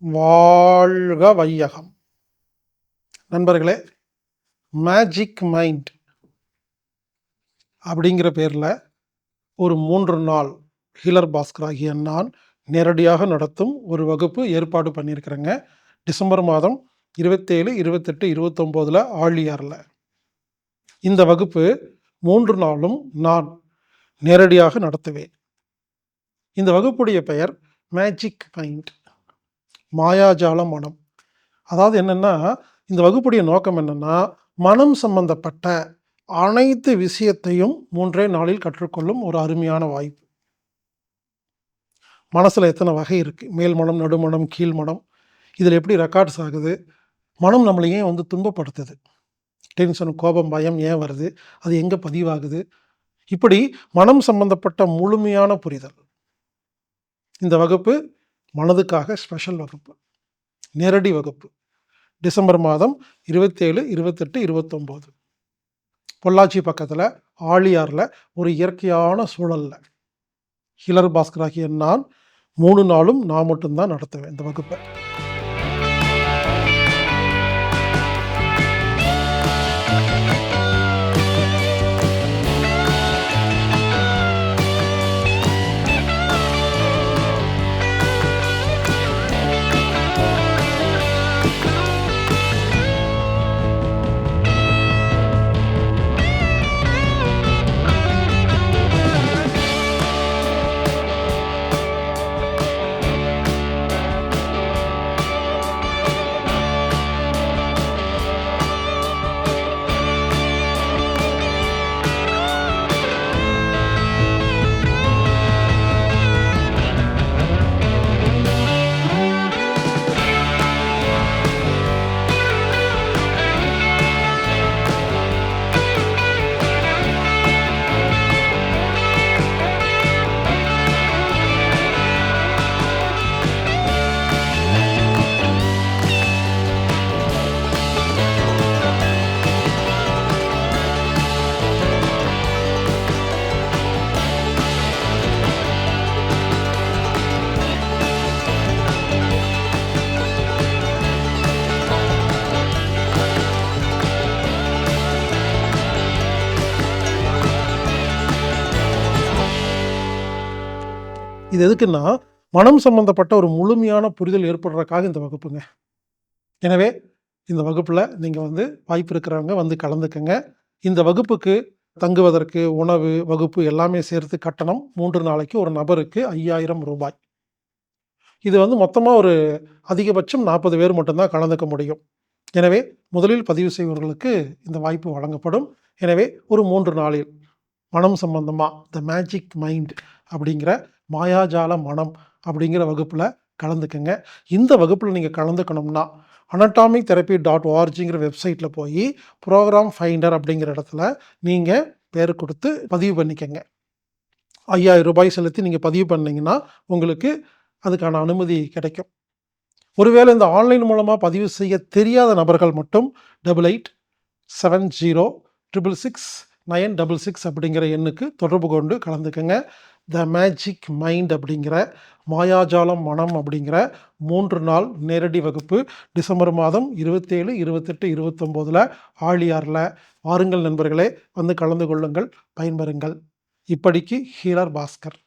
வாழ்க வையகம். நண்பர்களே மேஜிக் மைண்ட் அப்படிங்கிற பேரில் ஒரு மூன்று நாள் ஹீலர் பாஸ்கர் ஆகிய நான் நேரடியாக நடத்தும் ஒரு வகுப்பு ஏற்பாடு பண்ணியிருக்கிறேங்க. டிசம்பர் மாதம் இருபத்தேழு இருபத்தெட்டு இருபத்தொம்போதில் ஆழியாரில் இந்த வகுப்பு மூன்று நாளும் நான் நேரடியாக நடத்துவேன். இந்த வகுப்புடைய பெயர் மேஜிக் மைண்ட் மாயாஜால மனம் அதாவது என்னென்னா இந்த வகுப்புடைய நோக்கம் என்னென்னா மனம் சம்பந்தப்பட்ட அனைத்து விஷயத்தையும் மூன்றே நாளில் கற்றுக்கொள்ளும் ஒரு அருமையான வாய்ப்பு. மனசில் எத்தனை வகை இருக்குது மேல் மனம் நடுமணம் கீழ் மனம். இதில் எப்படி ரெக்கார்ட்ஸ் ஆகுது? மனம் நம்மளை ஏன் வந்து துன்பப்படுத்துது? டென்ஷன் கோபம் பயம் ஏன் வருது? அது எங்கே பதிவாகுது? இப்படி மனம் சம்பந்தப்பட்ட முழுமையான புரிதல். இந்த வகுப்பு மனதுக்காக ஸ்பெஷல் வகுப்பு. நேரடி வகுப்பு. டிசம்பர் மாதம் இருபத்தேழு இருபத்தெட்டு இருபத்தொம்போது. பொள்ளாச்சி பக்கத்தில் ஆழியாரில் ஒரு இயற்கையான சூழலில். ஹிலர் பாஸ்கராகிய நான் மூணு நாளும் நான் மட்டும்தான் நடத்துவேன் இந்த வகுப்பை. இது எதுக்குன்னா மனம் சம்பந்தப்பட்ட ஒரு முழுமையான புரிதல் ஏற்படுறதுக்காக இந்த வகுப்புங்க. எனவே இந்த வகுப்பில் நீங்கள் வந்து வாய்ப்பு இருக்கிறவங்க வந்து கலந்துக்கங்க. இந்த வகுப்புக்கு தங்குவதற்கு உணவு வகுப்பு எல்லாமே சேர்த்து கட்டணம் மூன்று நாளைக்கு ஒரு நபருக்கு ஐயாயிரம் ரூபாய். இது வந்து மொத்தமாக ஒரு அதிகபட்சம் நாற்பது பேர் மட்டும்தான் கலந்துக்க முடியும். எனவே முதலில் பதிவு செய்பவர்களுக்கு இந்த வாய்ப்பு வழங்கப்படும். எனவே ஒரு மூன்று நாளில் மனம் சம்பந்தமாக த மேஜிக் மைண்ட் அப்படிங்கிற மாயாஜால மனம் அப்படிங்கிற வகுப்பில் கலந்துக்கங்க. இந்த வகுப்பில் நீங்கள் கலந்துக்கணும்னா அனட்டாமிக் தெரப்பி டாட் ஓஆர்ஜிங்கிற வெப்சைட்டில் போய் ப்ரோக்ராம் ஃபைண்டர் அப்படிங்கிற இடத்துல நீங்கள் பேர் கொடுத்து பதிவு பண்ணிக்கங்க. ஐயாயிரம் ரூபாய் செலுத்தி நீங்கள் பதிவு பண்ணிங்கன்னா உங்களுக்கு அதுக்கான அனுமதி கிடைக்கும். ஒருவேளை இந்த ஆன்லைன் மூலமாக பதிவு செய்ய தெரியாத நபர்கள் மட்டும் double eight seven zero triple six nine double six அப்படிங்கிற எண்ணுக்கு தொடர்பு கொண்டு கலந்துக்கங்க. த மேஜிக் மைண்ட் அப்படிங்கிற மாயாஜாலம் மனம் அப்படிங்கிற மூன்று நாள் நேரடி வகுப்பு டிசம்பர் மாதம் இருபத்தேழு இருபத்தெட்டு இருபத்தொம்போதில் ஆழியாரில். வாருங்கள் நண்பர்களே வந்து கலந்து கொள்ளுங்கள் பயன்பெறுங்கள். இப்படிக்கு ஹீலர் பாஸ்கர்.